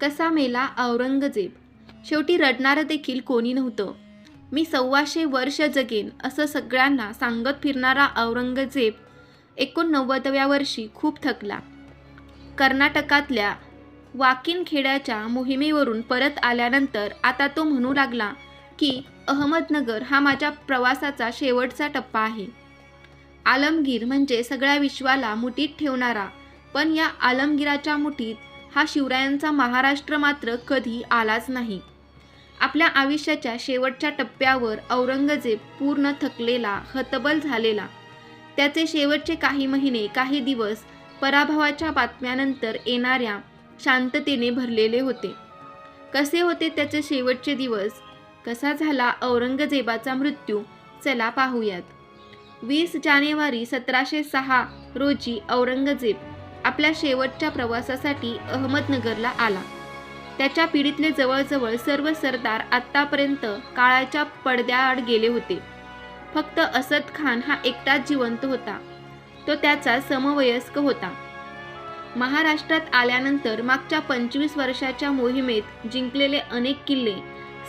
कसा मेला औरंगजेब? शेवटी रडणारं देखील कोणी नव्हतं. मी सव्वाशे वर्ष जगेन असं सगळ्यांना सांगत फिरणारा औरंगजेब एकोणनव्वदव्या वर्षी खूप थकला. कर्नाटकातल्या वाकिनखेड्याच्या मोहिमेवरून परत आल्यानंतर आता तो म्हणू लागला की अहमदनगर हा माझ्या प्रवासाचा शेवटचा टप्पा आहे. आलमगीर म्हणजे सगळ्या विश्वाला मुठीत ठेवणारा पण या आलमगीराच्या मुठीत हा शिवरायांचा महाराष्ट्र मात्र कधी आलाच नाही. आपल्या आयुष्याच्या शेवटच्या टप्प्यावर औरंगजेब पूर्ण थकलेला हतबल झालेला. त्याचे शेवटचे काही महिने काही दिवस पराभवाच्या बातम्यानंतर येणाऱ्या शांततेने भरलेले होते. कसे होते त्याचे शेवटचे दिवस? कसा झाला औरंगजेबाचा मृत्यू? चला पाहूयात. वीस जानेवारी सतराशे सहा रोजी औरंगजेब आपल्या शेवटच्या प्रवासासाठी अहमदनगरला आला. त्याच्या पिढीतले जवळजवळ सर्व सरदार आत्तापर्यंत काळाच्या पडद्याआड गेले होते. फक्त असद खान हा एकटाच जिवंत होता. तो त्याचा समवयस्क होता. महाराष्ट्रात आल्यानंतर मागच्या पंचवीस वर्षाच्या मोहिमेत जिंकलेले अनेक किल्ले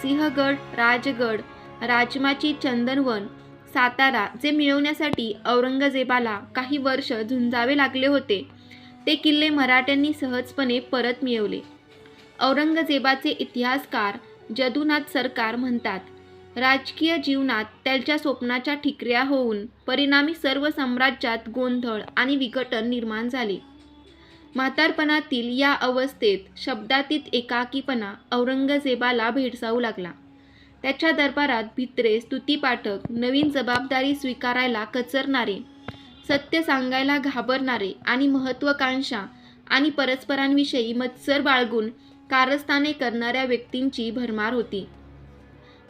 सिंहगड राजगड राजमाची चंदनवन सातारा जे मिळवण्यासाठी औरंगजेबाला काही वर्ष झुंजावे लागले होते. ते किल्ले मराठ्यांनी सहजपणे परत मिळवले. औरंगजेबाचे इतिहासकार जदुनाथ सरकार म्हणतात राजकीय जीवनात त्यांच्या स्वप्नाच्या ठिकऱ्या होऊन परिणामी सर्व साम्राज्यात गोंधळ आणि विघटन निर्माण झाले. म्हातारपणातील या अवस्थेत शब्दातीत एकाकीपणा औरंगजेबाला भेडसावू लागला. त्याच्या दरबारात भित्रे स्तुतीपाठक नवीन जबाबदारी स्वीकारायला कचरणारे सत्य सांगायला घाबरणारे आणि महत्त्वाकांक्षा आणि परस्परांविषयी मत्सर बाळगून कारस्थाने करणाऱ्या व्यक्तींची भरमार होती.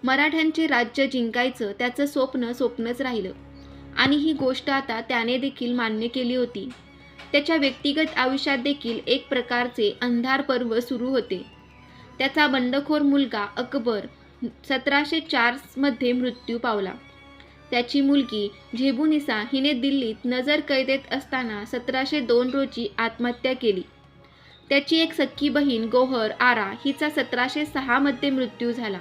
मराठ्यांचे राज्य जिंकायचं त्याचं स्वप्न स्वप्नच राहिलं. आणि ही गोष्ट आता त्याने देखील मान्य केली होती. त्याच्या व्यक्तिगत आयुष्यात देखील एक प्रकारचे अंधार पर्व सुरू होते. त्याचा बंडखोर मुलगा अकबर सतराशे चारमध्ये मृत्यू पावला. त्याची मुलगी झेबुनिसा हिने दिल्लीत नजर कैदेत असताना सतराशे दोन रोजी आत्महत्या केली. त्याची एक सख्खी बहीण गोहर आरा हिचा सतराशे सहामध्ये मृत्यू झाला.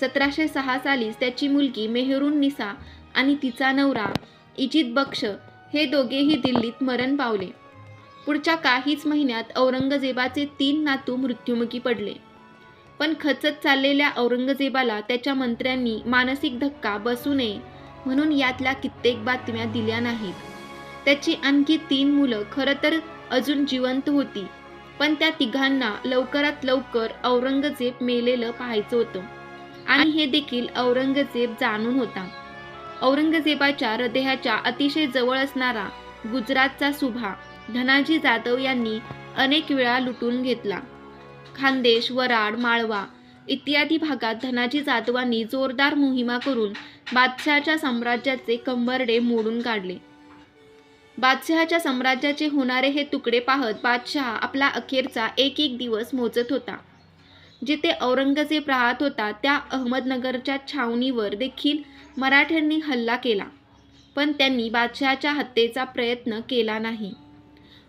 सतराशे सहा सालीच त्याची मुलगी मेहरून निसा आणि तिचा नवरा इजित बक्ष हे दोघेही दिल्लीत मरण पावले. पुढच्या काहीच महिन्यात औरंगजेबाचे तीन नातू मृत्युमुखी पडले. पण खचत चाललेल्या औरंगजेबाला त्याच्या मंत्र्यांनी मानसिक धक्का बसू नये म्हणून यातल्या कित्येक बातम्या दिल्या नाहीत. त्याची आणखी तीन मुलं खरं तर अजून जिवंत होती पण त्या तिघांना लवकरात लवकर औरंगजेब मेलेलं पाहायचं होतं. आणि हे देखील औरंगजेब जाणून होता. औरंगजेबाच्या हृदयाच्या अतिशय जवळ असणारा गुजरातचा सुभा धनाजी जाधव यांनी अनेक वेळा लुटून घेतला. खानदेश वराड माळवा इत्यादी भागात धनाजी जाधवांनी जोरदार मोहिमा करून बादशहाच्या साम्राज्याचे कंबरडे मोडून काढले. बादशहाच्या साम्राज्याचे होणारे हे तुकडे पाहत बादशहा आपला अखेरचा एक एक दिवस मोजत होता. जिथे औरंगजेब राहत होता त्या अहमदनगरच्या छावणीवर देखील मराठ्यांनी हल्ला केला. पण त्यांनी बादशहाच्या हत्येचा प्रयत्न केला नाही.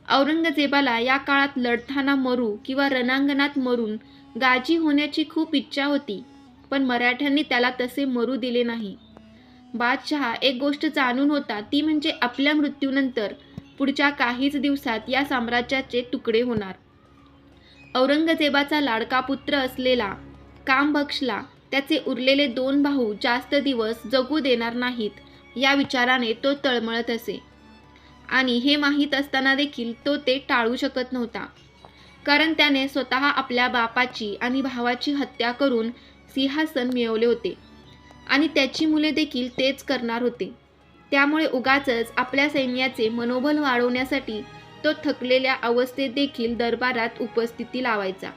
औरंगजेबाला या काळात लढताना मरू किंवा रणांगणात मरून गाजी होण्याची खूप इच्छा होती पण मराठ्यांनी त्याला तसे मरू दिले नाही. बादशहा एक गोष्ट जाणून होता ती म्हणजे आपल्या मृत्यूनंतर पुढच्या काहीच दिवसात या साम्राज्याचे तुकडे होणार. औरंगजेबाचा लाडका पुत्र असलेला कामबक्षला त्याचे उरलेले दोन भाऊ जास्त दिवस जगू देणार नाहीत या विचाराने तो तळमळत असे. आणि हे माहीत असताना देखील तो ते टाळू शकत नव्हता. कारण त्याने स्वतः आपल्या बापाची आणि भावाची हत्या करून सिंहासन मिळवले होते. आणि त्याची मुले देखील तेच करणार होते. त्यामुळे उगाचच आपल्या सैन्याचे मनोबल वाढवण्यासाठी तो थकलेल्या अवस्थेत देखील दरबारात उपस्थिती लावायचा.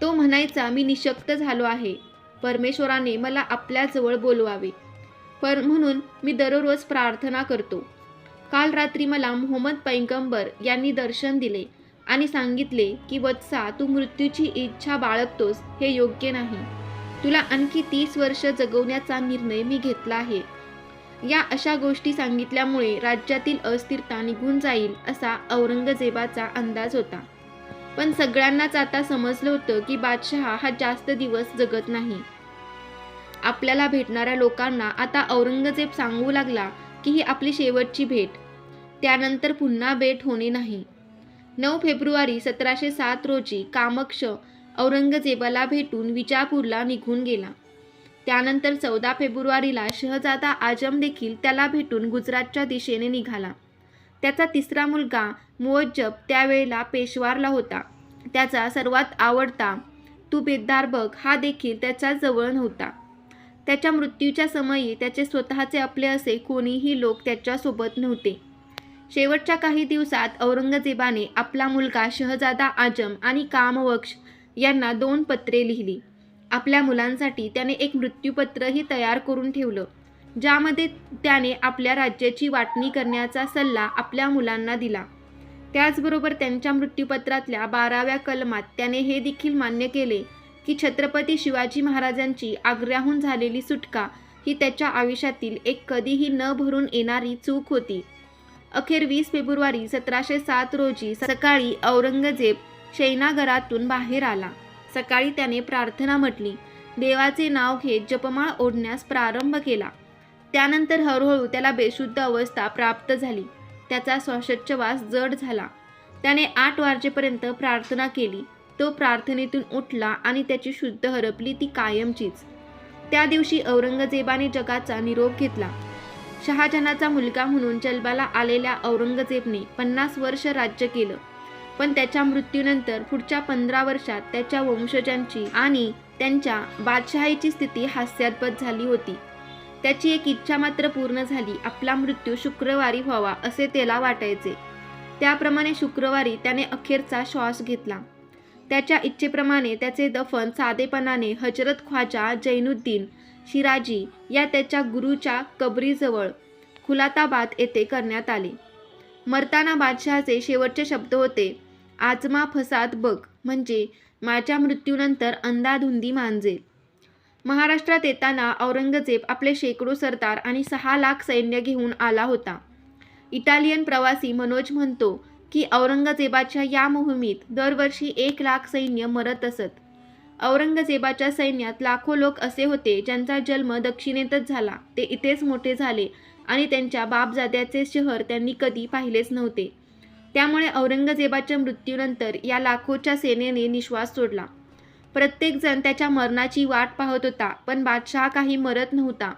तो म्हणायचा मी निशक्त झालो आहे. परमेश्वराने मला आपल्याजवळ बोलवावे. पर म्हणून मी दररोज प्रार्थना करतो. काल रात्री मला मोहम्मद पैगंबर यांनी दर्शन दिले आणि सांगितले की वत्सा तू मृत्यूची इच्छा बाळगतोस हे योग्य नाही. तुला आणखी तीस वर्ष जगवण्याचा निर्णय मी घेतला आहे. या अशा गोष्टी सांगितल्यामुळे राज्यातील अस्थिरता निघून जाईल असा औरंगजेबाचा अंदाज होता. पण सगळ्यांनाच आता समजलं होतं की बादशहा हा जास्त दिवस जगत नाही. आपल्याला भेटणाऱ्या लोकांना आता औरंगजेब सांगू लागला की ही आपली शेवटची भेट. त्यानंतर पुन्हा भेट होणे नाही. नऊ फेब्रुवारी सतराशे सात रोजी कामक्ष औरंगजेबाला भेटून विजापूरला निघून गेला. त्यानंतर चौदा फेब्रुवारीला शहजादा आजम देखील त्याला भेटून गुजरातच्या दिशेने निघाला. त्याचा तिसरा मुलगा मुअज्जब त्यावेळेला पेशवारला होता. त्याचा सर्वात आवडता तू बेद्दार बघ हा देखील त्याच्याजवळ नव्हता. त्याच्या मृत्यूच्या समयी त्याचे स्वतःचे आपले असे कोणीही लोक त्याच्यासोबत नव्हते. शेवटच्या काही दिवसात औरंगजेबाने आपला मुलगा शहजादा आजम आणि कामवक्ष यांना दोन पत्रे लिहिली. आपल्या मुलांसाठी त्याने एक मृत्यूपत्रही तयार करून ठेवलं ज्यामध्ये त्याने आपल्या राज्याची वाटणी करण्याचा सल्ला आपल्या मुलांना दिला. त्याचबरोबर त्यांच्या मृत्यूपत्रातल्या बाराव्या कलमात त्याने हे देखील मान्य केले की छत्रपती शिवाजी महाराजांची आग्र्याहून झालेली सुटका ही त्याच्या आयुष्यातील एक कधीही न भरून येणारी चूक होती. अखेर वीस फेब्रुवारी सतराशे सात रोजी सकाळी औरंगजेब शैनागरातून बाहेर आला. सकाळी त्याने प्रार्थना म्हटली देवाचे नाव घेत जपमाळ ओढण्यास प्रारंभ केला. त्यानंतर हळूहळू त्याला बेशुद्ध अवस्था प्राप्त झाली. त्याचा श्वासोच्छवास जड झाला. त्याने आठ वाजेपर्यंत प्रार्थना केली. तो प्रार्थनेतून उठला आणि त्याची शुद्ध हरपली ती कायमचीच. त्या दिवशी औरंगजेबाने जगाचा निरोप घेतला. शहाजहानाचा मुलगा म्हणून जलबाला आलेल्या औरंगजेबने पन्नास वर्ष राज्य केलं. पण त्याच्या मृत्यूनंतर पुढच्या पंधरा वर्षात त्याच्या वंशजांची आणि त्यांच्या बादशहाईची स्थिती हास्यास्पद झाली होती. त्याची एक इच्छा मात्र पूर्ण झाली आपला मृत्यू शुक्रवारी व्हावा असे त्याला वाटायचे. त्याप्रमाणे शुक्रवारी त्याने अखेरचा श्वास घेतला. त्याच्या इच्छेप्रमाणे त्याचे दफन साधेपणाने हजरत ख्वाजा जैनुद्दीन शिराजी या त्याच्या गुरुच्या कबरीजवळ खुलाताबाद येथे करण्यात आले. मरताना बादशहाचे शेवटचे शब्द होते आजमा फसाद बघ म्हणजे माझ्या मृत्यूनंतर अंदाधुंदी मांजेल. महाराष्ट्रात येताना औरंगजेब आपले शेकडो सरदार आणि सहा लाख सैन्य घेऊन आला होता. इटालियन प्रवासी मनोज म्हणतो की औरंगजेबाच्या या मोहिमेत दरवर्षी एक लाख सैन्य मरत असत. औरंगजेबाच्या सैन्यात लाखो लोक असे होते ज्यांचा जन्म दक्षिणेतच झाला. ते इथेच मोठे झाले आणि त्यांच्या बापजाद्याचे शहर त्यांनी कधी पाहिलेच नव्हते. त्यामुळे औरंगजेबाच्या मृत्यूनंतर या लाखोच्या सेनेने निश्वास सोडला. प्रत्येकजण त्याच्या मरणाची वाट पाहत होता पण बादशहा काही मरत नव्हता.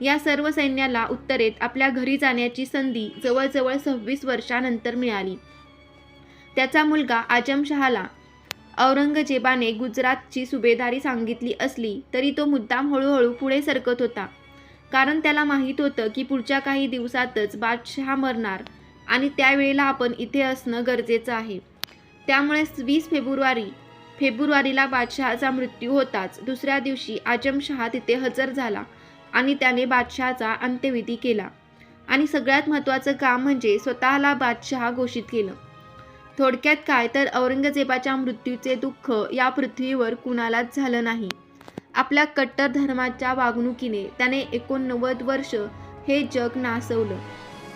या सर्व सैन्याला उत्तरेत आपल्या घरी जाण्याची संधी जवळजवळ सव्वीस वर्षानंतर मिळाली. त्याचा मुलगा आजमशहाला औरंगजेबाने गुजरातची सुभेदारी सांगितली असली तरी तो मुद्दाम हळूहळू पुढे सरकत होता. कारण त्याला माहीत होतं की पुढच्या काही दिवसातच बादशहा मरणार आणि त्यावेळेला आपण इथे असणं गरजेचं आहे. त्यामुळे वीस फेब्रुवारी फेब्रुवारीला बादशहाचा मृत्यू होताच दुसऱ्या दिवशी आजमशहा तिथे हजर झाला आणि त्याने बादशहाचा अंत्यविधी केला. आणि सगळ्यात महत्त्वाचं काम म्हणजे स्वतःला बादशहा घोषित केलं. थोडक्यात काय तर औरंगजेबाच्या मृत्यूचे दुःख या पृथ्वीवर कुणालाच झालं नाही. आपल्या कट्टर धर्माच्या वागणुकीने त्याने एकोणनव्वद वर्ष हे जग नासवलं.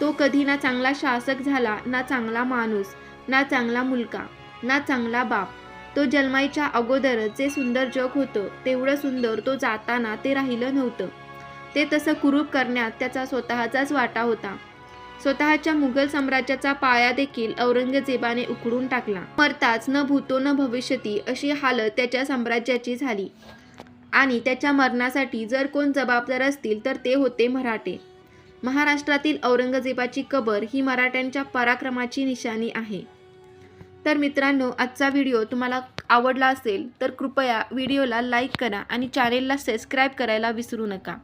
तो कधी ना चांगला शासक झाला ना चांगला माणूस ना चांगला मुलगा ना चांगला बाप. तो जन्माईच्या अगोदरच जे सुंदर जग होतं तेवढं सुंदर तो जाताना ते राहिलं नव्हतं. ते तसं कुरूप करण्यात त्याचा स्वतःचाच वाटा होता. स्वतःच्या मुघल साम्राज्याचा पाया देखील औरंगजेबाने उकडून टाकला. मरताच न भूतो न भविष्यती अशी हालत त्याच्या साम्राज्याची झाली. आणि त्याच्या मरणासाठी जर कोण जबाबदार असतील तर ते होते मराठे. महाराष्ट्रातील औरंगजेबाची कबर ही मराठ्यांच्या पराक्रमाची निशाणी आहे. तर मित्रांनो आजचा व्हिडिओ तुम्हाला आवडला असेल तर कृपया व्हिडिओला लाईक करा आणि चॅनेलला सबस्क्राईब करायला विसरू नका.